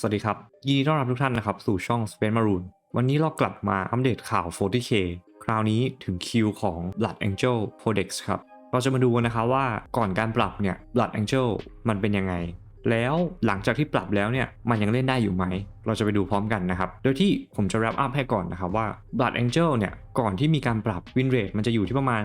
สวัสดีครับ ยินดีต้อนรับทุกท่านนะครับ สู่ช่อง Space Maroon วันนี้เรากลับมาอัปเดตข่าว 40K คราวนี้ถึงคิวของ Blood Angel Codex ครับ เราจะมาดูนนะครับว่าก่อนการปรับเนี่ย Blood Angel มันเป็นยังไง แล้วหลังจากที่ปรับแล้วเนี่ย มันยังเล่นได้อยู่ไหม เราจะไปดูพร้อมกันนะครับ โดยที่ผมจะ wrap up ให้ก่อนนะครับว่า Blood Angel เนี่ย ก่อนที่มีการปรับ win rate มันจะอยู่ที่ประมาณ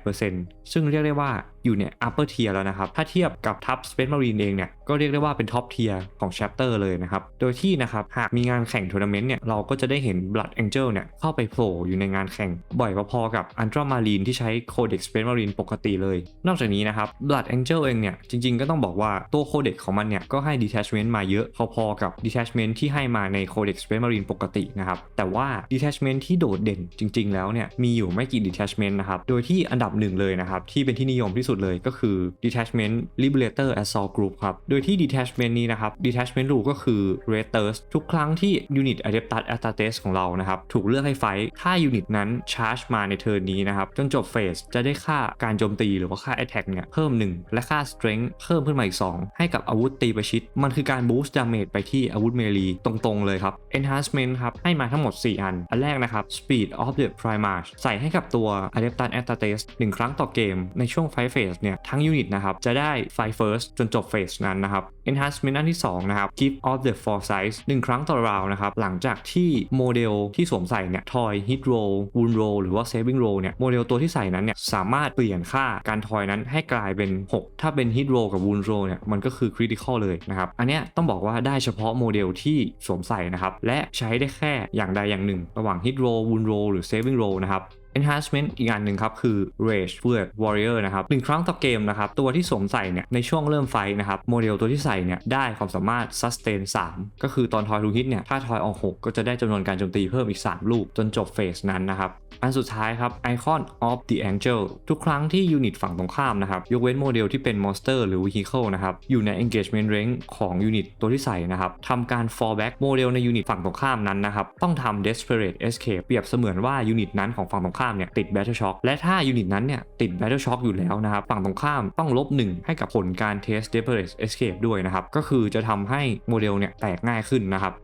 48%ซึ่งเรียกได้ว่าอยู่เนี่ย upper tier แล้วนะครับ ถ้าเทียบกับทัพ Space Marine เองเนี่ย ก็เรียกได้ว่าเป็น top tier ของ chapter เลยนะครับ โดยที่นะครับหากมีงานแข่งทัวร์นาเมนต์เนี่ย เราก็จะได้เห็น Blood Angel เนี่ยเข้าไปโผล่อยู่ในงานแข่ง บ่อยพอๆกับ Ultramarine ที่ใช้ Codex Space Marine ปกติเลย นอกจากนี้นะครับ Blood Angel เองเนี่ยจริง ๆ ก็ต้องบอกว่าตัว Codex ของมันเนี่ยก็ให้ Detachment มาเยอะพอๆกับ Detachment ที่ให้มาใน Codex Space Marine ปกตินะครับ แต่ว่า Detachment ที่โดดเด่นจริง ๆ แล้วเนี่ยมีอยู่ไม่กี่ Detachment นะครับ โดยที่อันดับหนึ่งเลยนะครับ ที่เป็นที่นิยมที่สุดเลยก็คือ Detachment Liberator Assault Group ครับ โดยที่ Detachment นี้นะครับ Detachment rule ก็คือ Raiders ทุกครั้งที่ Unit Adeptus Astartes ของเรานะครับ ถูกเลือกให้ไฟถ้า Unit นั้น Charge มาในเทิร์นนี้นะครับ จนจบเฟสจะได้ค่าการโจมตีหรือว่าค่า Attack เนี่ยเพิ่ม 1 และค่า Strength เพิ่มขึ้นมาอีก 2 ให้กับอาวุธตีประชิด มันคือการ Boost Damage ไปที่อาวุธเมลีตรงๆเลยครับ Enhancement ครับ ให้มาทั้งหมด 4 อัน อันแรกนะครับ Speed of the Primarch ใส่ให้กับตัว Adeptus Astartes 1 ครั้งต่อเกม ในช่วงไฟเฟสเนี่ย ทั้งยูนิตนะครับ จะได้ไฟ first จนจบเฟสนั้นนะครับ Enhancement อันที่ 2 นะครับ Gift of the Foresight 1ครั้งต่อราวนะครับ หลังจากที่โมเดลที่สวมใส่เนี่ยทอย Hit Roll Wound Roll หรือว่า Saving Roll เนี่ย โมเดลตัวที่ใส่นั้นเนี่ย สามารถเปลี่ยนค่าการทอยนั้นให้กลายเป็น 6 ถ้าเป็น Hit Roll กับ Wound Roll เนี่ย มันก็คือ Critical เลยนะครับ อันเนี้ยต้องบอกว่าได้เฉพาะโมเดลที่สวมใส่นะครับ และใช้ได้แค่อย่างใดอย่างหนึ่ง ระหว่าง Hit Roll Wound Roll หรือ Saving Roll นะครับ enhancement อีกอันหนึ่งครับคือ rage word warrior นะครับหนึ่งครั้งต่อเกมนะครับตัวที่สวมใส่เนี่ยในช่วงเริ่มไฟนะครับโมเดลตัวที่ใส่เนี่ยได้ความสามารถ sustain 3 ก็คือตอนทอยทูฮิตเนี่ยถ้าทอยออก 6 ก็จะได้จำนวนการโจมตีเพิ่มอีก 3 ลูกจนจบเฟสนั้นนะครับ อันสุดท้ายครับ icon of the angel ทุกครั้งที่ยูนิตฝั่งตรงข้ามนะครับ ยกเว้นโมเดลที่เป็น monster หรือ vehicle นะครับ อยู่ใน engagement range ของยูนิตตัวที่ใส่นะครับทำการ fallback โมเดลในยูนิตฝั่งตรงข้ามนั้นนะครับ ต้องทำ desperate escape เปรียบเสมือนว่ายูนิตนั้นของฝั่งตรงข้ามเนี่ยติด battle shock และถ้ายูนิตนั้นเนี่ยติด battle shock อยู่แล้วนะครับฝั่งตรงข้ามต้องลบ1ให้กับผลการ test desperate escape ด้วยนะครับก็คือจะทำให้โมเดลเนี่ยแตกง่ายขึ้นนะครับ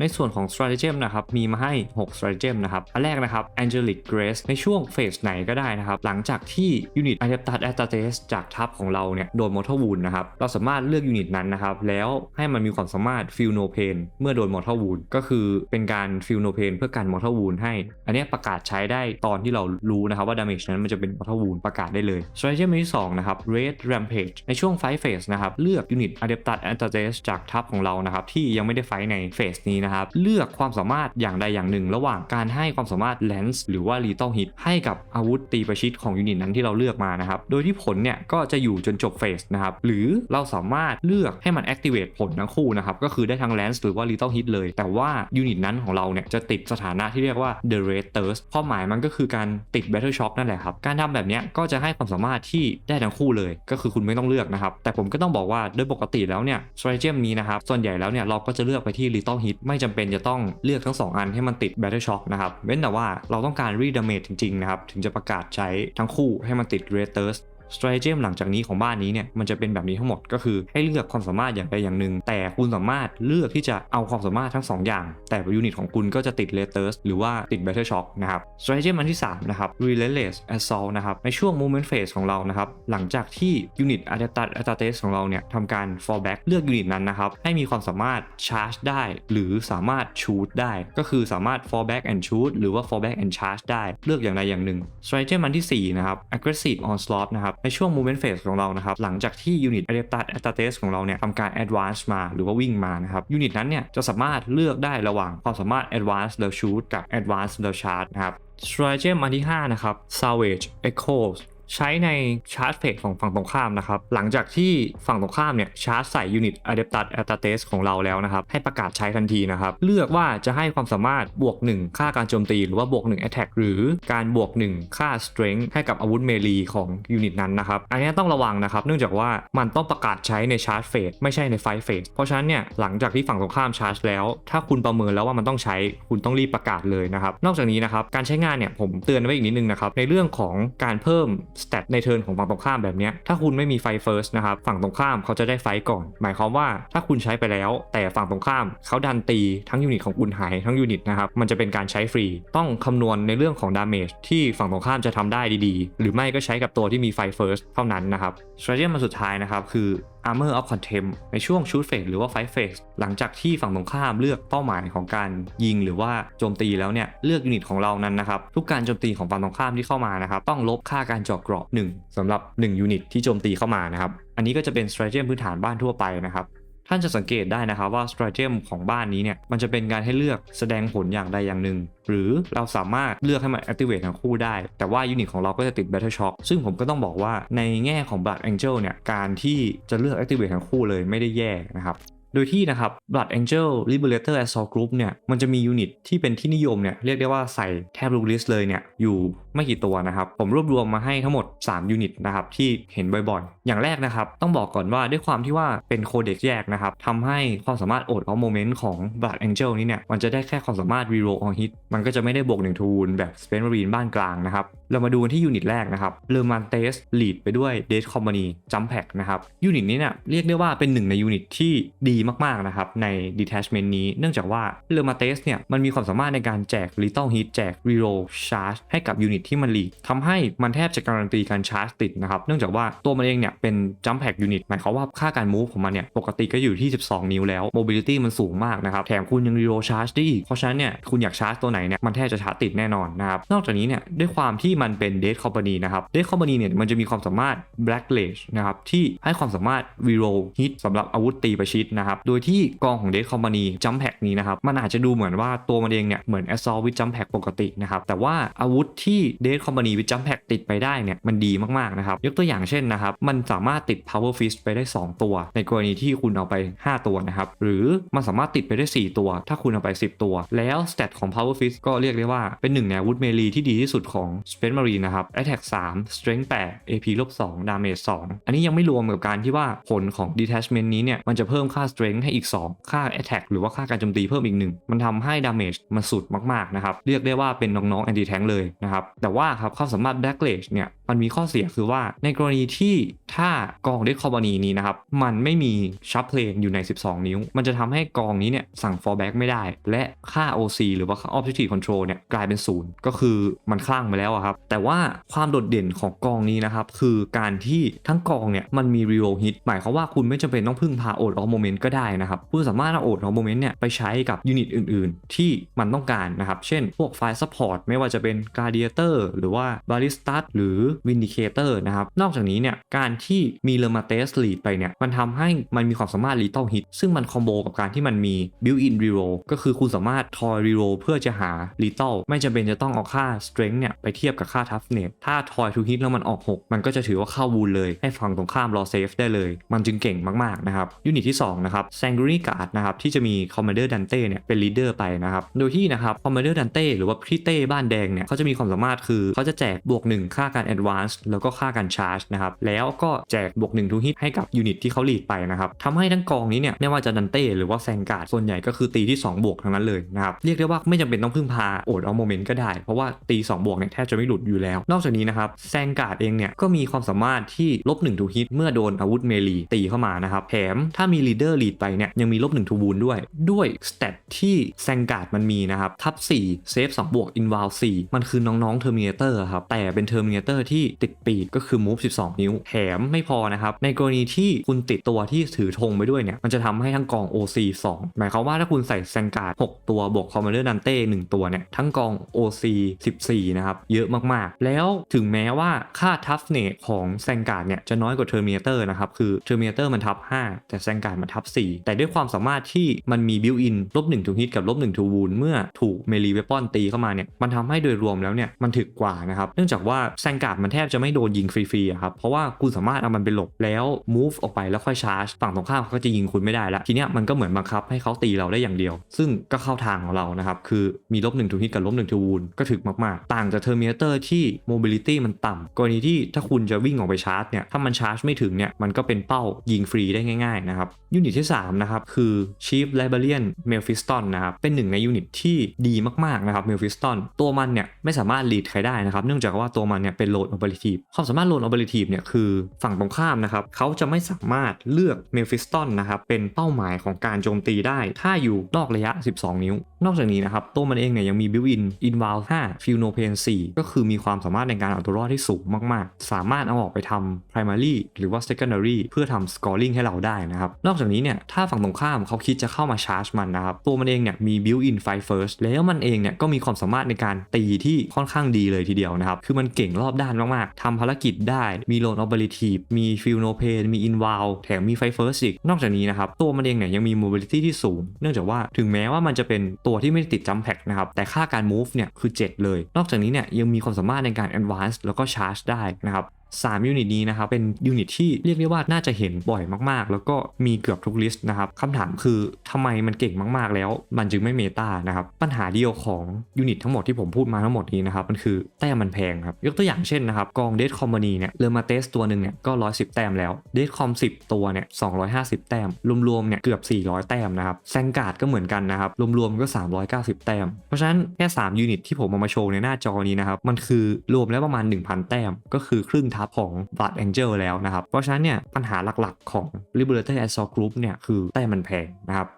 ในส่วนของ stratagem นะครับมีมาให้ 6 stratagem นะครับอันแรกนะครับ angelic grace ในช่วงเฟสไหนก็ได้นะครับ หลังจากที่ยูนิต adeptus astartes จากทัพของเราเนี่ยโดน mortal wound นะครับเราสามารถเลือกยูนิตนั้นนะครับแล้วให้มันมีความสามารถ feel no pain เมื่อโดน mortal wound ก็คือเป็นการ feel no pain เพื่อการ mortal wound ให้ อันนี้ประกาศใช้ได้ตอนที่เรารู้นะครับว่า damage นั้นมันจะเป็น mortal wound ประกาศได้เลย stratagem ที่สองนะครับ red rampage ในช่วงไฟเฟสนะครับเลือกยูนิต adeptus astartes จากทัพของเรานะครับที่ยังไม่ได้ไฟในเฟสนี้นะครับ เลือกความสามารถอย่างใดอย่างหนึ่ง ระหว่างการให้ความสามารถ lens หรือว่า lethal hit ให้กับอาวุธตีประชิดของยูนิตนั้นที่เราเลือกมานะครับ โดยที่ผลเนี่ยก็จะอยู่จนจบเฟสนะครับ หรือเราสามารถเลือกให้มัน activate ผลทั้งคู่นะครับ ก็คือได้ทั้ง lens หรือว่า lethal hit เลย แต่ว่ายูนิตนั้นของเราเนี่ยจะติดสถานะที่เรียกว่า the red thirst ความหมายมันก็คือการติด battle shock นั่นแหละครับ การทำแบบนี้ก็จะให้ความสามารถที่ได้ทั้งคู่เลย ก็คือคุณไม่ต้องเลือกนะครับ แต่ผมก็ต้องบอกว่าโดยปกติแล้วเนี่ย stratagem นี้นะครับ ส่วนใหญ่แล้วเนี่ยเราก็จะเลือกไปที่ lethal hit ไม่จำเป็นจะต้องเลือกทั้ง 2 อันให้มันติด battle shock นะครับ เว้นแต่ว่าเราต้องการรีดามจจริงๆนะครับ ถึงจะประกาศใช้ทั้งคู่ให้มันติด red thirst stratagem หลังจากนี้ของบ้านนี้เนี่ยมันจะเป็นแบบนี้ทั้งหมดก็คือให้เลือกความสามารถอย่างใดอย่างหนึ่ง แต่คุณสามารถเลือกที่จะเอาความสามารถทั้ง 2 อย่าง แต่ยูนิตของคุณก็จะติด red thirst หรือว่าติด battle shock นะครับ s t r a t e g อันที่3นะครับ relentless assault นะครับในช่วง movement phase ของเรานะครับหลังจากที่ยูนิต adaptat astartes ของเราเนี่ยทำการ fallback เลือกยูนิตนั้นนะครับให้มีความสามารถ charge ได้ หรือสามารถ shoot ได้ ก็คือสามารถ fallback and shoot หรือว่า fallback and charge ได้เลือกอย่างใดอย่างหนึ่ง s t r a t e g อันที่4นะครับ aggressive onslaught นะครับในช่วง movement phase ของเรานะครับหลังจากที่ยูนิต adaptat astartes ของเราเนี่ยทำการ advance มาหรือว่าวิ่งมานะครับยูนิตนั้นเนี่ยจะสามารถเลือกได้ระหว่างความสามารถ advance แล้ว shoot กับ advance แล้ว charge นะครับ stratagem อันที่5นะครับ salvage echoes ใช้ในชาร์จเฟสของฝั่งตรงข้ามนะครับ หลังจากที่ฝั่งตรงข้ามเนี่ยชาร์จใส่ยูนิต Adeptus Astartes ของเราแล้วนะครับ ให้ประกาศใช้ทันทีนะครับ เลือกว่าจะให้ความสามารถบวก 1 ค่าการโจมตี หรือว่าบวก1 Attack หรือการบวก 1 ค่า Strength ให้กับอาวุธเมลีของยูนิตนั้นนะครับ อันนี้ต้องระวังนะครับ เนื่องจากว่ามันต้องประกาศใช้ในชาร์จเฟสไม่ใช่ในไฟเฟสเพราะฉะนั้นเนี่ยหลังจากที่ฝั่งตรงข้ามชาร์จแล้ว ถ้าคุณประเมินแล้วว่ามันต้องใช้คุณต้องรีบประกาศเลยนะครับนอกจากนี้นะครับการใช้งานเนี่ยผมเตือนไว้อีกนิดนึงนะครับในเรื่องของการเพิ่มสเตตในเทิร์นของฝั่งตรงข้ามแบบนี้ถ้าคุณไม่มีไฟเฟิร์สนะครับฝั่งตรงข้ามเขาจะได้ไฟก่อน หมายความว่าถ้าคุณใช้ไปแล้ว แต่ฝั่งตรงข้ามเขาดันตีทั้งยูนิตของคุณหายทั้งยูนิตนะครับมันจะเป็นการใช้ฟรี ต้องคำนวณในเรื่องของดาเมจที่ฝั่งตรงข้ามจะทำได้ดีๆ หรือไม่ก็ใช้กับตัวที่มีไฟเฟิร์สเท่านั้นนะครับ s t r a t e g y มาสุดท้ายนะครับคือ Armor of Contempt ในช่วง Shoot Phase หรือว่า Fight Phase หลังจากที่ฝั่งตรงข้ามเลือกเป้าหมายของการยิงหรือว่าโจมตีแล้วเนี่ยเลือกยูนิตของเรานั้นนะครับทุกการโจมตีของฝั่งตรงข้ามที่เข้ามานะครับต้องลบค่าการเจาะเกราะ1สำหรับ1ยูนิตที่โจมตีเข้ามานะครับอันนี้ก็จะเป็น strategy พื้นฐานบ้านทั่วไปนะครับ ท่านจะสังเกตได้นะครับว่า strategy ของบ้านนี้เนี่ยมันจะเป็นการให้เลือกแสดงผลอย่างใดอย่างหนึ่ง หรือเราสามารถเลือกให้มัน activate ทั้งคู่ได้ แต่ว่ายูนิตของเราก็จะติด battle shock ซึ่งผมก็ต้องบอกว่าในแง่ของ blood angel เนี่ยการที่จะเลือก activate ทั้งคู่เลยไม่ได้แย่นะครับโดยที่นะครับ Blood Angel Liberator Assault Group เนี่ย มันจะมียูนิตที่เป็นที่นิยมเนี่ย เรียกได้ว่าใส่แทบทุกลิสเลยเนี่ย อยู่ ไม่กี่ตัวนะครับ ผมรวบรวมมาให้ทั้งหมด 3 ยูนิตนะครับที่เห็นบ่อยๆ อย่างแรกนะครับ ต้องบอกก่อนว่าด้วยความที่ว่าเป็นโคเด็กแยกนะครับทำให้ความสามารถโอดเอาโมเมนต์ของ Blood Angel นี้เนี่ย มันจะได้แค่ความสามารถ Reroll on Hit มันก็จะไม่ได้บวก1ทูลแบบ Space Marine บ้านกลางนะครับเรามาดูที่ยูนิตแรกนะครับเลอร์มันเตสลีดไปด้วยเดทคอมมานีจัมแพกนะครับยูนิตนี้เนี่ยเรียกได้ว่าเป็นหนึ่งในยูนิตที่ดีมากๆนะครับใน detachment นี้เนื่องจากว่าเลอร์มาเตสเนี่ยมันมีความสามารถในการแจก lethal hit แจก reroll charge ให้กับยูนิตที่มันลีดทำให้มันแทบจะการันตีการชาร์จติดนะครับ เนื่องจากว่าตัวมันเองเนี่ยเป็น jump pack unit หมายความว่าค่าการ move ของมันเนี่ยปกติก็อยู่ที่ 12 นิ้วแล้ว mobility มันสูงมากนะครับแถมคุณยัง reroll charge ได้อีกเพราะฉะนั้นเนี่ยคุณอยากชาร์จตัวไหนเนี่ยมันแทบจะชาร์จติดแน่นอนนะครับนอกจากนี้เนี่ยด้วยความที่มันเป็น dead company นะครับ dead company เนี่ยมันจะมีความสามารถ black rage นะครับที่ให้ความสามารถ reroll hit สำหรับอาวุธตีประชิดนะครับโดยที่กองของ dead company jump pack นี้นะครับมันอาจจะดูเหมือนว่าตัวมันเองเนี่ยเหมือน assault with jump pack ปกตินะครับแต่ว่าอาวุธที่ dead company with jump pack ติดไปได้เนี่ยมันดีมากๆนะครับ ยกตัวอย่างเช่นนะครับ มันสามารถติด power fist ไปได้ 2 ตัว ในกรณีที่คุณเอาไป 5 ตัวนะครับ หรือมันสามารถติดไปได้ 4 ตัว ถ้าคุณเอาไป 10 ตัว แล้วสเตตของ power fist ก็เรียกได้ว่าเป็นหนึ่งในวุธเมลีที่ดีที่สุดของ space marine นะครับ attack 3 strength 8 AP ลบ2 damage 2 อันนี้ยังไม่รวมกับการที่ว่าผลของ detachment นี้เนี่ยมันจะเพิ่มค่า strength ให้อีก 2 ค่า attack หรือว่าค่าการโจมตีเพิ่มอีกหนึ่งมันทำให้ damage มันสุดมากๆนะครับเรียกได้ว่าเป็นน้องๆ anti tank เลยนะครับแต่ว่าครับความสามารถ black rage เนี่ยมันมีข้อเสียคือว่าในกรณีที่ถ้ากองเดคคอมบานีนี้นะครับมันไม่มีชับเพลนอยู่ใน 12 นิ้ว มันจะทำให้กองนี้เนี่ยสั่ง fallback ไม่ได้ และค่า OC หรือว่าค่า objective control เนี่ยกลายเป็นศูนย์ก็คือมันคลั่งไปแล้วอะครับ แต่ว่าความโดดเด่นของกองนี้นะครับคือการที่ทั้งกองเนี่ยมันมี reroll hit หมายความว่าคุณไม่จำเป็นต้องพึ่งพาโอดออฟโมเมนต์ก็ได้นะครับคุณสามารถเอาโอดออฟโมเมนต์เนี่ยไปใช้กับยูนิตอื่น ๆ ที่มันต้องการนะครับเช่นพวกไฟล์ support ไม่ว่าจะเป็น gladiator หรือว่า ballista หรือ vindicator นะครับ นอกจากนี้เนี่ยการที่มีเลอมาเตสลีดไปเนี่ยมันทำให้มันมีความสามารถ lethal hit ซึ่งมันคอมโบกับการที่มันมี built in reroll ก็คือคุณสามารถทอย reroll เพื่อจะหา lethal ไม่จำเป็นจะต้องเอาค่า strength เนี่ยไปเทียบกับค่า toughness ถ้าทอย to hit แล้วมันออก 6 มันก็จะถือว่าเข้าวูลเลย ให้ฝั่งตรงข้ามรอเซฟได้เลย มันจึงเก่งมากๆนะครับยูนิตที่2นะครับ Sanguinary Guard นะครับที่จะมี Commander Dante เนี่ยเป็น leader ไปนะครับโดยที่นะครับ Commander Dante หรือว่าพี่เต้บ้านแดงเนี่ยเขาจะมีความสามารถคือเขาจะแจกบวก 1 ค่าการ advance แล้วก็ค่าการ charge นะครับแล้วก็แจกบวก1 to hit ให้กับยูนิตที่เขาลีดไปนะครับทำให้ทั้งกองนี้เนี่ยไม่ว่าจะดันเต้หรือว่าแซงการ์ดส่วนใหญ่ก็คือตีที่ 2 บวกทั้งนั้นเลยนะครับเรียกได้ว่าไม่จำเป็นต้องพึ่งพาโอดเอาโมเมนต์ก็ได้ เพราะว่าตี2บวกเนี่ยแทบจะไม่หลุดอยู่แล้ว นอกจากนี้นะครับแซงการ์ดเองเนี่ยก็มีความสามารถที่ลบ1 to hit เมื่อโดนอาวุธเมลีตีเข้ามานะครับแถมถ้ามีลีดเดอร์ลีดไปเนี่ยยังมีลบ1 to wound ด้วยด้วยสเตตที่แซงการ์ดมันมีนะครับทับ4เซฟ2บวกอินวาล4มันคือน้องๆเอร์มินเตอร์ครับ แต่เป็นเทอร์มิเนเตอร์ที่ติดปีกก็คือ move 12 นิ้ว แถมไม่พอนะครับ ในกรณีที่คุณติดตัวที่ถือธงไปด้วยเนี่ย มันจะทำให้ทั้งกอง OC 2 หมายความว่าถ้าคุณใส่แซงการ์ด6ตัวบวกคอมมานเดอร์ดันเต้1ตัวเนี่ย ทั้งกอง OC 14 นะครับ เยอะมากๆ แล้วถึงแม้ว่าค่าทัฟเนตของแซงการ์ดเนี่ยจะน้อยกว่าเทอร์มิเนเตอร์นะครับ คือเทอร์มิเนเตอร์มันทับ 5 แต่แซงการ์ดมันทับ 4 แต่ด้วยความสามารถที่มันมีบิวอินลบ1ทูฮิตกับลบ1ทูวูนเมื่อถูกเมลีเวปอนตีเข้ามาเนี่ยมันทำให้โดยรวมแล้วเนี่ยมันถึกกว่านะครับ เนื่องจากว่าแซงการ์ดมันแทบจะไม่โดนยิงฟรีๆครับ เพราะว่าคุณสามารถเอามันไปหลบแล้ว move ออกไปแล้วค่อยชาร์จ ฝั่งตรงข้ามเขาก็จะยิงคุณไม่ได้แล้วทีเนี้ยมันก็เหมือนบังคับให้เขาตีเราได้อย่างเดียว ซึ่งก็เข้าทางของเรานะครับ คือมีลบหนึ่งทูฮิตกับลบหนึ่งทูวูนก็ถึกมากๆ ต่างจากเทอร์มินเตอร์ที่ mobility มันต่ำกรณีที่ถ้าคุณจะวิ่งออกไปชาร์จเนี่ยถ้ามันชาร์จไม่ถึงเนี่ยมันก็เป็นเป้ายิงฟรีได้ง่ายๆนะครับยูนิตที่3นะครับคือ Chief Librarian Mephiston นะครับเป็นหนึ่งในยูนิตที่ดีมากๆนะครับ Mephiston ตัวมันเนี่ยไม่สามารถ lead ใครได้นะครับ เนื่องจากว่าตัวมันเนี่ยเป็น Lone Operative ความสามารถ Lone Operative เนี่ยคือฝั่งตรงข้ามนะครับเขาจะไม่สามารถเลือก Mephiston นะครับเป็นเป้าหมายของการโจมตีได้ ถ้าอยู่นอกระยะ 12 นิ้ว นอกจากนี้นะครับตัวมันเองเนี่ยยังมี built-in inval 5 feel no pain 4ก็คือมีความสามารถในการเอาตัวรอดที่สูงมากๆ สามารถเอาออกไปทำ primary หรือว่า secondary เพื่อทำ scoring ให้เราได้นะครับนอกจากนี้เนี่ยถ้าฝั่งตรงข้ามเขาคิดจะเข้ามาชาร์จมันนะครับตัวมันเองเนี่ยมี built-in fight first แล้วมันเองเนี่ยก็มีความสามารถในการตีที่ค่อนข้างดีเลยทีเดียวนะครับ คือมันเก่งรอบด้านมากๆทำภารกิจได้ มี lone operative มีฟิลโนเพนมีอินวาวแถมมีไฟเฟิร์สอีก นอกจากนี้นะครับ ตัวมันเองเนี่ยยังมีโมบิลิตี้ที่สูง เนื่องจากว่าถึงแม้ว่ามันจะเป็นตัวที่ไม่ติด jump pack นะครับ แต่ค่าการมูฟเนี่ยคือ 7 เลย นอกจากนี้เนี่ยยังมีความสามารถในการแอดวานซ์แล้วก็ชาร์จได้นะครับ3ยูนิตนี้นะครับเป็นยูนิตที่เรียกได้ว่าน่าจะเห็นบ่อยมากๆ แล้วก็มีเกือบทุกลิสต์นะครับคำถามคือทำไมมันเก่งมากๆ แล้ว มันจึงไม่เมตานะครับปัญหาเดียวของยูนิตทั้งหมดที่ผมพูดมาทั้งหมดนี้นะครับมันคือแต้มมันแพงครับยกตัวอย่างเช่นนะครับกองเดทคอมมานีเนี่ยเรมาเตสตัวหนึ่งเนี่ยก็ 110 แต้มแล้วเดทคอม10 ตัวเนี่ย250 แต้ม รวมๆเนี่ยเกือบ 400 แต้มนะครับแซงการ์ดก็เหมือนกันนะครับรวมๆก็ 390 แต้ม เพราะฉะนั้นแค่3ยูนิตที่ผมเอามาโชว์ในหน้าจอนี้นะครับมันคือรวมแล้วประมาณ 1,000 แต้มก็คือครึ่งทัพของบัต Angel แล้วนะครับ เพราะฉะนั้นเนี่ยปัญหาหลักๆของ Liberator Assault Group เนี่ยคือแต้มมันแพงนะครับ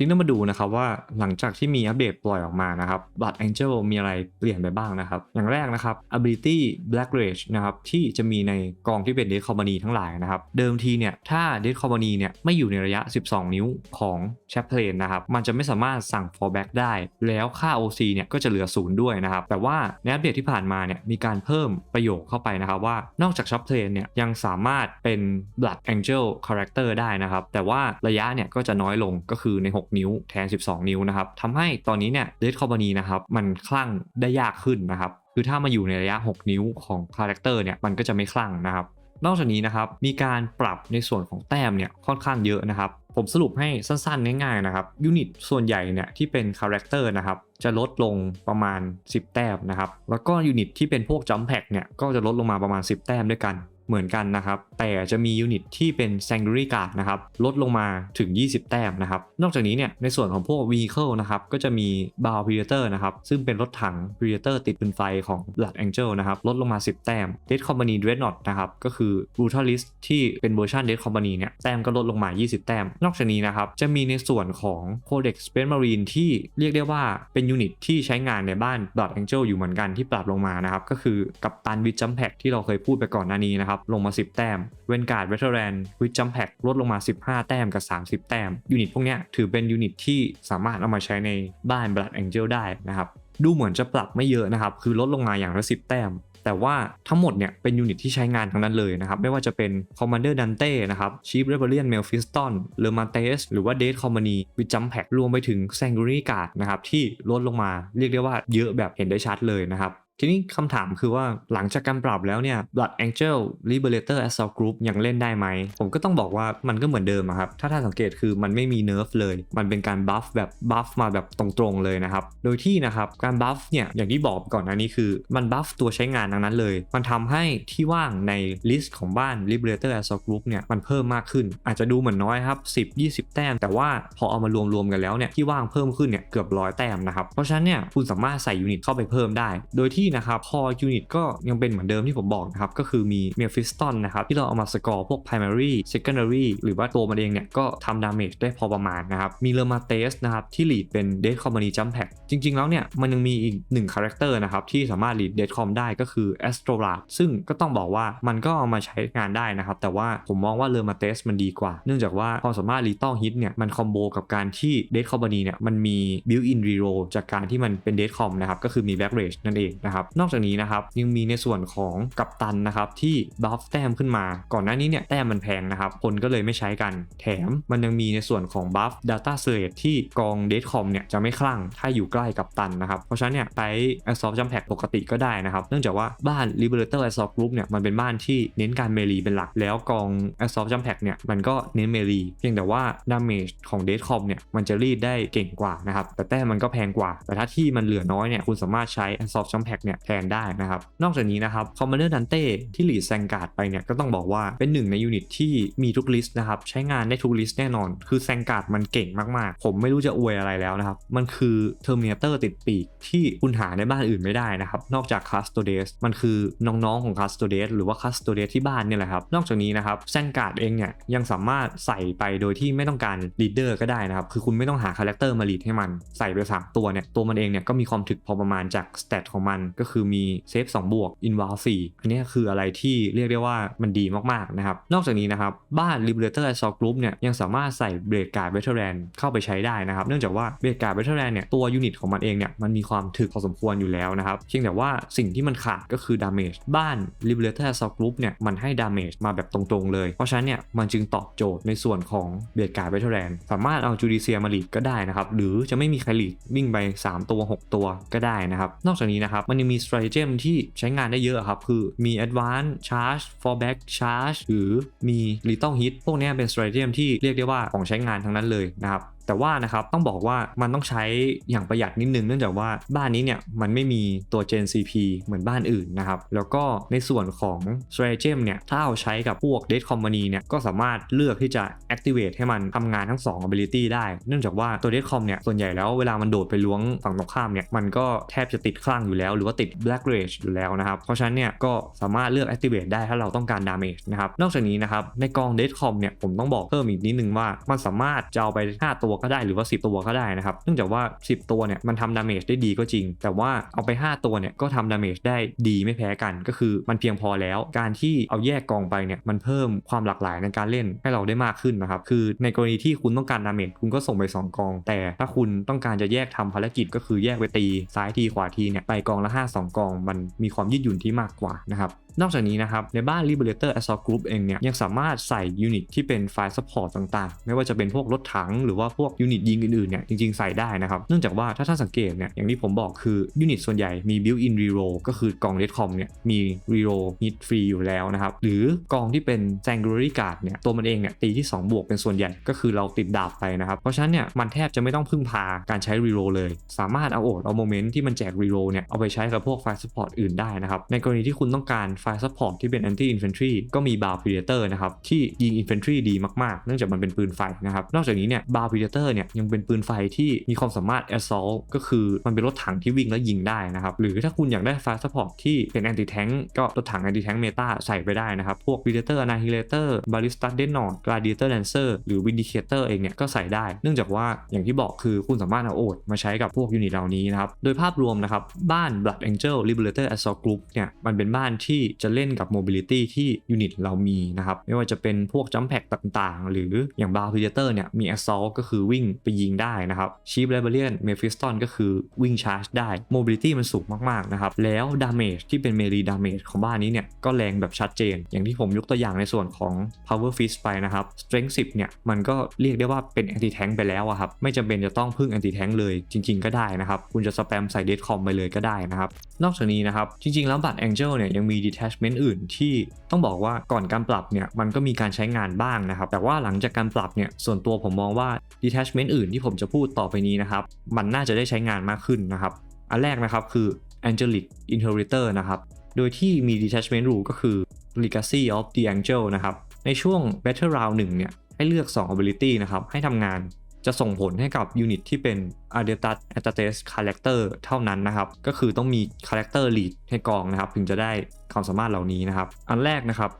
ทีนี้มาดูนะครับว่าหลังจากที่มีอัปเดตปล่อยออกมานะครับ Blood Angel มีอะไรเปลี่ยนไปบ้างนะครับ อย่างแรกนะครับ Ability Black Rage นะครับที่จะมีในกองที่เป็น Dead Company ทั้งหลายนะครับ เดิมทีเนี่ยถ้า Dead Company เนี่ยไม่อยู่ในระยะ 12 นิ้วของ Chaplain นะครับมันจะไม่สามารถสั่ง fallback ได้ แล้วค่า OC เนี่ยก็จะเหลือศูนย์ด้วยนะครับ แต่ว่าในอัปเดตที่ผ่านมาเนี่ยมีการเพิ่มประโยคเข้าไปนะครับว่านอกจาก Chaplain เนี่ยยังสามารถเป็น Blood Angel Character ได้นะครับแต่ว่าระยะเนี่ยก็จะน้อยลงก็คือใน 6นิ้วแทน 12 นิ้วนะครับทำให้ตอนนี้เนี่ย Dead Company นะครับมันคลั่งได้ยากขึ้นนะครับคือถ้ามาอยู่ในระยะ 6 นิ้วของคาแรคเตอร์เนี่ยมันก็จะไม่คลั่งนะครับนอกจากนี้นะครับมีการปรับในส่วนของแต้มเนี่ยค่อนข้างเยอะนะครับผมสรุปให้สั้นๆ ง่ายๆนะครับยูนิตส่วนใหญ่เนี่ยที่เป็นคาแรคเตอร์นะครับจะลดลงประมาณ 10 แต้มนะครับแล้วก็ยูนิตที่เป็นพวกจัมแพ็กเนี่ยก็จะลดลงมาประมาณ 10 แต้มด้วยกัน เหมือนกันนะครับ แต่จะมียูนิตที่เป็น s a n g u a r y Guard นะครับ ลดลงมาถึง 20 แต้มนะครับ นอกจากนี้เนี่ย ในส่วนของพวก Vehicle นะครับ ก็จะมี b a l Predator นะครับ ซึ่งเป็นรถถัง Predator ติดปืนไฟของ Blood Angel นะครับ ลดลงมา 10 แต้ม Dead Company Dreadnought นะครับ ก็คือ Brutalist ที่เป็นเวอร์ชัน Dead Company เนี่ย แต้มก็ลดลงมา 20 แต้ม นอกจากนี้นะครับ จะมีในส่วนของ Codex Space Marine ที่เรียกได้ว่าเป็นยูนิตที่ใช้งานในบ้าน Blood Angel อยู่เหมือนกันที่ปรับลงมานะครับ ก็คือกับตันวิ Jump Pack ที่เราเคยพูดไปก่อนหน้านี้นะครับลงมา 10 แต้ม เวนการ์ดเวทเทอร์แรนด์วิจัมแพ็กลดลงมา 15 แต้มกับ 30 แต้ม ยูนิตพวกนี้ถือเป็นยูนิตที่สามารถเอามาใช้ในบ้าน Blood Angel ได้นะครับดูเหมือนจะปรับไม่เยอะนะครับ คือลดลงมาอย่างละ 10 แต้ม แต่ว่าทั้งหมดเนี่ยเป็นยูนิตที่ใช้งานทั้งนั้นเลยนะครับ ไม่ว่าจะเป็น Commander Dante นะครับ Chief Rebellion Melphiston l e m a t e s หรือว่า Dead Company with Jump Pack รวมไปถึง Sanguinary Guard นะครับที่ลดลงมาเรียกได้ว่าเยอะแบบเห็นได้ชัดเลยนะครับ ทีนี้คำถามคือว่าหลังจากการปรับแล้วเนี่ย Blood Angel Liberator Assault Group ยังเล่นได้ไหม ผมก็ต้องบอกว่ามันก็เหมือนเดิมครับ ถ้าท่านสังเกตคือมันไม่มีเนิร์ฟเลย มันเป็นการบัฟแบบบัฟมาแบบตรงๆเลยนะครับ โดยที่นะครับการบัฟเนี่ยอย่างที่บอกก่อนหน้านี้คือมันบัฟตัวใช้งานทั้งนั้นเลย มันทำให้ที่ว่างในลิสต์ของบ้าน Liberator Assault Group เนี่ยมันเพิ่มมากขึ้น อาจจะดูเหมือนน้อยครับ10 20 แต้ม แต่ว่าพอเอามารวมๆกันแล้วเนี่ยที่ว่างเพิ่มขึ้นเนี่ยเกือบร้อยแต้มนะครับเพราะฉะนั้นเนี่ยคุณสามารถใส่ยูนิตเข้าไปเพิ่มได้ โดยที่นะครับพอยูนิตก็ยังเป็นเหมือนเดิมที่ผมบอกนะครับ ก็คือมีเมลฟิสตันนะครับ ที่เราเอามาสกอร์พวก primary secondary หรือว่าตัวมันเองเนี่ย ก็ทำดาเมจได้พอประมาณนะครับ มีเลมาเตสนะครับ ที่ลีดเป็น Dead Company Jump Pack จริง ๆ แล้วเนี่ย มันยังมีอีกหนึ่งคาแรคเตอร์นะครับ ที่สามารถลีด Dead Com ได้ก็คือ Astro l a d ซึ่งก็ต้องบอกว่ามันก็เอามาใช้งานได้นะครับ แต่ว่าผมมองว่าเลมาเตสมันดีกว่า เนื่องจากว่าความสามารถ Lethal Hit เนี่ยมันคอมโบกับการที่ Dead Company เนี่ยมันมี built-in reroll จากการที่มันเป็น Dead Com นะครับก็คือมี Back Rage นั่นเองนะครับนอกจากนี้นะครับยังมีในส่วนของกัปตันนะครับที่บัฟแต้มขึ้นมา ก่อนหน้านี้เนี่ยแต้มมันแพงนะครับ คนก็เลยไม่ใช้กัน แถมมันยังมีในส่วนของบัฟ Data s e r a t e ที่กอง d a t c o m เนี่ยจะไม่คลั่งถ้าอยู่ใกล้กัปตันนะครับ เพราะฉะนั้นเนี่ยใช้ Assault Jump Pack ปกติก็ได้นะครับ เนื่องจากว่าบ้าน Liberator Assault Group เนี่ยมันเป็นบ้านที่เน้นการเมลีเป็นหลัก แล้วกอง Assault Jump Pack เนี่ยมันก็เน้นเมลีเพียงแต่ว่า Damage ของ d a t c o m เนี่ยมันจะรีดได้เก่งกว่านะครับแต่แต้มมันก็แพงกว่า แต่ถ้าที่มันเหลือน้อยเนี่ยคุณสามารถใช้ a s o r b j u m p a c เนี่ยแทนได้นะครับ นอกจากนี้นะครับคอมมานเดอร์ดันเต้ที่หลีดแซงการ์ดไปเนี่ยก็ต้องบอกว่าเป็นหนึ่งในยูนิตที่มีทุกลิสต์นะครับใช้งานได้ทุกลิสต์แน่นอน คือแซงการ์ดมันเก่งมากๆ ผมไม่รู้จะอวยอะไรแล้วนะครับ มันคือเทอร์มินเตอร์ติดปีกที่คุณหาในบ้านอื่นไม่ได้นะครับนอกจากคาสโตเดสมันคือน้องๆของคาสโตเดสหรือว่าคาสโตเดสที่บ้านเนี่ยแหละครับนอกจากนี้นะครับแซงการ์ดเองเนี่ยยังสามารถใส่ไปโดยที่ไม่ต้องการลีดเดอร์ก็ได้นะครับคือคุณไม่ต้องหาคาแรคเตอร์มาลีดให้มันใส่ไปสามตัวเนี่ยตัวมันเองเนี่ยก็มีความถึกพอประมาณจากสเตตของมันก็คือมีเซฟ2บวกอินวาล4อันนี้คืออะไรที่เรียกได้ว่ามันดีมากๆนะครับ นอกจากนี้นะครับ บ้าน Liberator Assault Group เนี่ยยังสามารถใส่เบรดการ์ดเวทเทอร์แรนเข้าไปใช้ได้นะครับ เนื่องจากว่าเบรดการ์ดเวทเทอร์แรนเนี่ยตัวยูนิตของมันเองเนี่ยมันมีความถึกพอสมควรอยู่แล้วนะครับเพียงแต่ว่าสิ่งที่มันขาดก็คือดาเมจบ้าน Liberator Assault Group เนี่ยมันให้ดาเมจมาแบบตรงๆเลย เพราะฉะนั้นเนี่ยมันจึงตอบโจทย์ในส่วนของเบรดการ์ดเวทเทอร์แรนสามารถเอาจูดิเซียมาลีดก็ได้นะครับหรือจะไม่มีใครลีดวิ่งไป 3 ตัว 6 ตัวก็ได้นะครับนอกจากนี้นะครับมันยังมี strategy ที่ใช้งานได้เยอะครับ คือมี advance charge fallback charge หรือมี little hit พวกนี้เป็น strategy ที่เรียกได้ว่าของใช้งานทั้งนั้นเลยนะครับ แต่ว่านะครับต้องบอกว่ามันต้องใช้อย่างประหยัดนิดนึงเนื่องจากว่าบ้านนี้เนี่ยมันไม่มีตัว Gen CP เหมือนบ้านอื่นนะครับแล้วก็ในส่วนของ strategy เนี่ยถ้าเอาใช้กับพวก Dead Company เนี่ยก็สามารถเลือกที่จะ activate ให้มันทำงานทั้ง 2 ability ได้ เนื่องจากว่าตัว Dead Com เนี่ยส่วนใหญ่แล้วเวลามันโดดไปล้วงฝั่งตรงข้ามเนี่ยมันก็แทบจะติดคลั่งอยู่แล้ว หรือว่าติด Black Rage อยู่แล้วนะครับเพราะฉะนั้นเนี่ยก็สามารถเลือก activate ได้ถ้าเราต้องการ damage นะครับนอกจากนี้นะครับในกอง Dead Com เนี่ยผมต้องบอกเพิ่มอีกนิดนึงว่ามันสามารถจะเอาไป 5 ตัวก็ได้หรือว่า 10 ตัวก็ได้นะครับเนื่องจากว่า 10 ตัวเนี่ยมันทำดาเมจได้ดีก็จริง แต่ว่าเอาไป 5 ตัวเนี่ยก็ทำดาเมจได้ดีไม่แพ้กัน ก็คือมันเพียงพอแล้ว การที่เอาแยกกองไปเนี่ยมันเพิ่มความหลากหลายในการเล่นให้เราได้มากขึ้นนะครับคือในกรณีที่คุณต้องการดาเมจคุณก็ส่งไป 2 กอง แต่ถ้าคุณต้องการจะแยกทำภารกิจก็คือแยกไปตีซ้ายทีขวาทีเนี่ยไปกองละ 5 2 กอง มันมีความยืดหยุ่นที่มากกว่านะครับนอกจากนี้นะครับ ในบ้าน Liberator Assault Group เองเนี่ยยังสามารถใส่ยูนิตที่เป็นไฟล์ support ต่างๆ ไม่ว่าจะเป็นพวกรถถังหรือว่าพวกยูนิตยิงอื่นๆเนี่ยจริงๆ ใส่ได้นะครับ เนื่องจากว่าถ้าท่านสังเกตเนี่ยอย่างที่ผมบอกคือยูนิตส่วนใหญ่มี built in reroll ก็คือกอง Redcom เนี่ยมี reroll hit free อยู่แล้วนะครับ หรือกองที่เป็น Sanctuary Guard เนี่ยตัวมันเองเนี่ยตีที่ 2 บวกเป็นส่วนใหญ่ก็คือเราติดดาบไปนะครับ เพราะฉะนั้นเนี่ยมันแทบจะไม่ต้องพึ่งพาการใช้ reroll เลย สามารถเอาโอดเอาโมเมนต์ที่มันแจก reroll เนี่ยเอาไปใช้กับพวกไฟล์ support อื่นได้นะครับในกรณีที่คุณต้องการไฟล์ support ที่เป็น anti infantry ก็มี bow predator นะครับที่ยิง infantry ดีมากๆ เนื่องจากมันเป็นปืนไฟนะครับนอกจากนี้เนี่ย bow predator เนี่ยยังเป็นปืนไฟที่มีความสามารถ assault ก็คือมันเป็นรถถังที่วิ่งแล้วยิงได้นะครับหรือถ้าคุณอยากได้ไฟล์ support ที่เป็น anti tank ก็รถถัง anti tank meta ใส่ไปได้นะครับพวก predator annihilator ballista dreadnought gladiator lancer หรือ vindicator เองเนี่ยก็ใส่ได้ เนื่องจากว่าอย่างที่บอกคือคุณสามารถเอาโอดมาใช้กับพวกยูนิตเหล่านี้นะครับโดยภาพรวมนะครับบ้าน blood angel liberator assault group เนี่ยมันเป็นบ้านที่จะเล่นกับ mobility ที่ยูนิตเรามีนะครับ ไม่ว่าจะเป็นพวกจัมแพกต่างๆ หรืออย่างบาร์พิเตอร์เนี่ยมี assault ก็คือวิ่งไปยิงได้นะครับชีฟไลเบเรียนเมฟิสตอนก็คือวิ่งชาร์จได้ mobility มันสูงมากๆนะครับแล้วดาเมจที่เป็นเมรีดาเมจของบ้านนี้เนี่ยก็แรงแบบชัดเจน อย่างที่ผมยกตัวอย่างในส่วนของ power fist ไปนะครับ strength 10เนี่ยมันก็เรียกได้ว่าเป็น anti tank ไปแล้วอะครับไม่จำเป็นจะต้องพึ่ง anti tank เลยจริง ๆ ก็ได้นะครับคุณจะสแปมใส่ dead com ไปเลยก็ได้นะครับ นอกจากนี้นะครับ จริงๆ แล้วบัตร angel เนี่ยยังมี detachment อื่นที่ต้องบอกว่าก่อนการปรับเนี่ยมันก็มีการใช้งานบ้างนะครับ แต่ว่าหลังจากการปรับเนี่ยส่วนตัวผมมองว่า detachment อื่นที่ผมจะพูดต่อไปนี้นะครับ มันน่าจะได้ใช้งานมากขึ้นนะครับ อันแรกนะครับคือ angelic inheritor นะครับ โดยที่มี detachment rule ก็คือ legacy of the angel นะครับ ในช่วง battle round 1เนี่ยให้เลือก 2 ability นะครับให้ทำงาน จะส่งผลให้กับยูนิตที่เป็น a d e t a a d a t e s Character เท่านั้นนะครับ ก็คือต้องมี Character Lead ให้กองนะครับ ถึงจะได้ความสามารถเหล่านี้นะครับ อันแรกนะครับ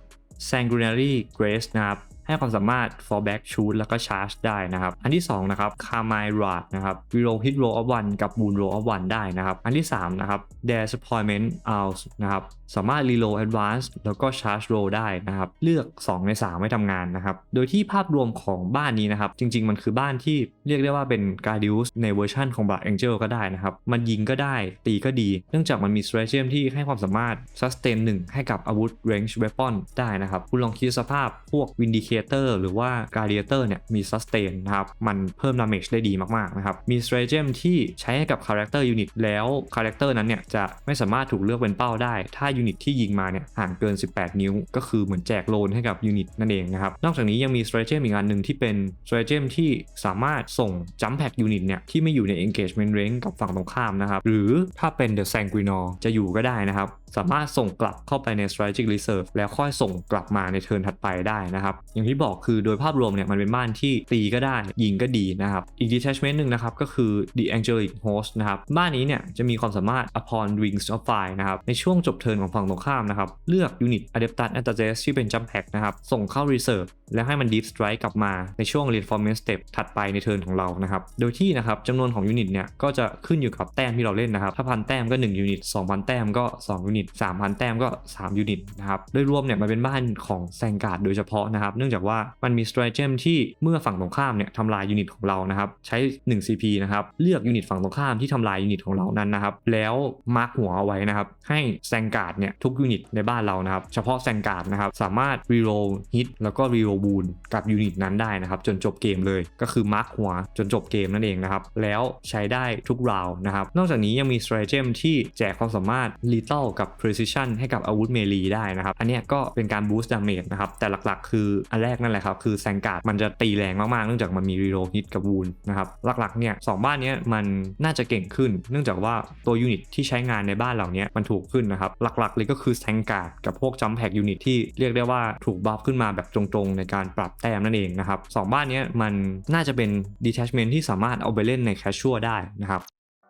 Sanguinary Grace นะครับ ให้ความสามารถ fallback shoot แล้วก็ charge ได้นะครับ อันที่2นะครับ Carmine Rod นะครับ reroll hit roll of one กับ wound roll of one ได้นะครับ อันที่3นะครับ Dare Deployment Owls นะครับ สามารถ reroll advance แล้วก็ charge roll ได้นะครับ เลือก 2 ใน 3ไม่ทำงานนะครับ โดยที่ภาพรวมของบ้านนี้นะครับ จริง ๆ มันคือบ้านที่เรียกได้ว่าเป็น Guardius ในเวอร์ชันของ Black Angel ก็ได้นะครับ มันยิงก็ได้ตีก็ดี เนื่องจากมันมี stratagem ที่ให้ความสามารถ sustain 1 ให้กับอาวุธ range weapon ได้นะครับ คุณลองคิดสภาพพวก Vindicator Gladiator หรือว่า Gladiator เนี่ยมี Sustain นะครับ มันเพิ่ม damage ได้ดีมากๆนะครับ มี Stratagem ที่ใช้ให้กับ Character Unit แล้ว Character นั้นเนี่ยจะไม่สามารถถูกเลือกเป็นเป้าได้ ถ้ายูนิตที่ยิงมาเนี่ยห่างเกิน 18 นิ้ว ก็คือเหมือนแจกโลนให้กับยูนิตนั่นเองนะครับ นอกจากนี้ยังมี Stratagem อีกอันหนึ่งที่เป็น Stratagem ที่สามารถส่ง Jump Pack Unit เนี่ยที่ไม่อยู่ใน Engagement Range กับฝั่งตรงข้ามนะครับหรือถ้าเป็น The Sanguinor จะอยู่ก็ได้นะครับสามารถส่งกลับเข้าไปใน strategic reserve แล้วค่อยส่งกลับมาในเทิร์นถัดไปได้นะครับอย่างที่นี่บอกคือโดยภาพรวมเนี่ยมันเป็นบ้านที่ตีก็ได้ยิงก็ดีนะครับ อีก detachment หนึ่งนะครับก็คือ the angelic host นะครับบ้านนี้เนี่ยจะมีความสามารถ upon wings of fire นะครับในช่วงจบเทิร์นของฝั่งตรงข้ามนะครับเลือก unit adeptus a n t a g e s ที่เป็น jump pack นะครับส่งเข้า reserve แล้วให้มัน deep strike กลับมาในช่วง reinforcement step ถัดไปในเทิร์นของเรานะครับโดยที่นะครับจำนวนของยูนิตเนี่ยก็จะขึ้นอยู่กับแต้มที่เราเล่นนะครับถ้าพันแต้มก็1ยูนิต2,000 แต้มก็2ยูนิต3,000 แต้มก็3ยูนิตนะครับโดยรวมเนี่ยมันเป็นบ้านของแซงการ์ดโดยเฉพาะนะครับเนื่องจากว่ามันมี stratagem ที่เมื่อฝั่งตรงข้ามเนี่ยทำลายยูนิตของเรานะครับใช้ 1 CP นะครับเลือกยูนิตฝั่งตรงข้ามที่ทำลายยูนิตของเรานั้นนะครับแล้วมาร์กหัวเอาไว้นะครับให้แซงการ์ดเนี่ยทุกยูนิตในบ้านเรานะครับเฉพาะแซงการ์ดนะครับสามารถ reroll hit แล้วก็ reroll wound กับยูนิตนั้นได้นะครับจนจบเกมเลยก็คือมาร์กหัวจนจบเกมนั่นเองนะครับแล้วใช้ได้ทุกราวนะครับนอกจากนี้ยังมี stratagem ที่แจกความสามารถ lethal กับ precision ให้กับอาวุธเมลีได้นะครับอันนี้ก็เป็นการ boost damage นะครับแต่หลักๆ คืออันแรกนั่นแหละครับ คือแซงการ์ดมันจะตีแรงมากๆ เนื่องจากมันมี reroll hit กับ wound นะครับ หลักๆเนี่ยสองบ้านนี้มันน่าจะเก่งขึ้น เนื่องจากว่าตัวยูนิตที่ใช้งานในบ้านเหล่านี้มันถูกขึ้นนะครับ หลักๆเลยก็คือแซงการ์ดกับพวก jump pack unit ที่เรียกได้ว่าถูกบัฟขึ้นมาแบบตรงๆ ในการปรับแต้มนั่นเองนะครับสองบ้านนี้มันน่าจะเป็น detachment ที่สามารถเอาไปเล่นใน casual ได้นะครับ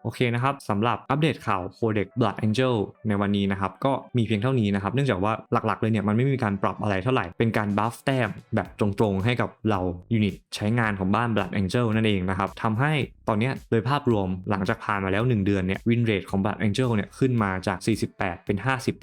โอเคนะครับสำหรับอัปเดตข่าว Codex Blood Angel ในวันนี้นะครับ ก็มีเพียงเท่านี้นะครับ เนื่องจากว่าหลักๆเลยเนี่ย มันไม่มีการปรับอะไรเท่าไหร่ เป็นการบัฟแต้มแบบตรงๆ ให้กับเรายูนิตใช้งานของบ้าน Blood Angel นั่นเองนะครับทำให้ตอนนี้โดยภาพรวมหลังจากผ่านมาแล้ว 1 เดือนเนี่ยวินเรทของ Blood Angel เนี่ยขึ้นมาจาก 48 เป็น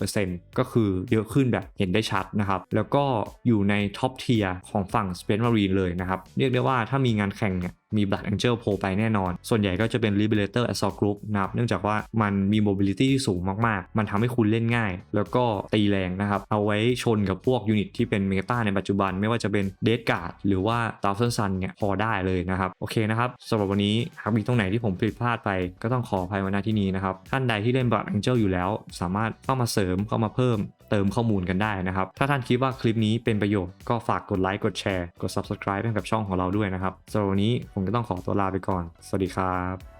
50%ก็คือเยอะขึ้นแบบเห็นได้ชัดนะครับแล้วก็อยู่ในท็อปเทียร์ของฝั่ง Space Marine เลยนะครับเรียกได้ว่าถ้ามีงานแข่งเนี่ยมี Blood Angel โผล่ไปแน่นอน ส่วนใหญ่ก็จะเป็น Liberator Assault Group นะครับ เนื่องจากว่ามันมี mobility ที่สูงมากๆ มันทำให้คุณเล่นง่าย แล้วก็ตีแรงนะครับ เอาไว้ชนกับพวกยูนิตที่เป็นเมตาในปัจจุบัน ไม่ว่าจะเป็น Dead Guard หรือว่า Thousand Sun เนี่ยพอได้เลยนะครับ โอเคนะครับสำหรับวันนี้หากมีตรงไหนที่ผมผิดพลาดไป ก็ต้องขออภัยไว้ที่นี้นะครับ ท่านใดที่เล่น Blood Angel อยู่แล้ว สามารถเข้ามาเสริมเข้ามาเพิ่ม เติมข้อมูลกันได้นะครับ ถ้าท่านคิดว่าคลิปนี้เป็นประโยชน์ก็ฝากกดไลค์กดแชร์กด Subscribe ให้กับช่องของเราด้วยนะครับสำหรับวันนี้ผมก็ต้องขอตัวลาไปก่อน สวัสดีครับ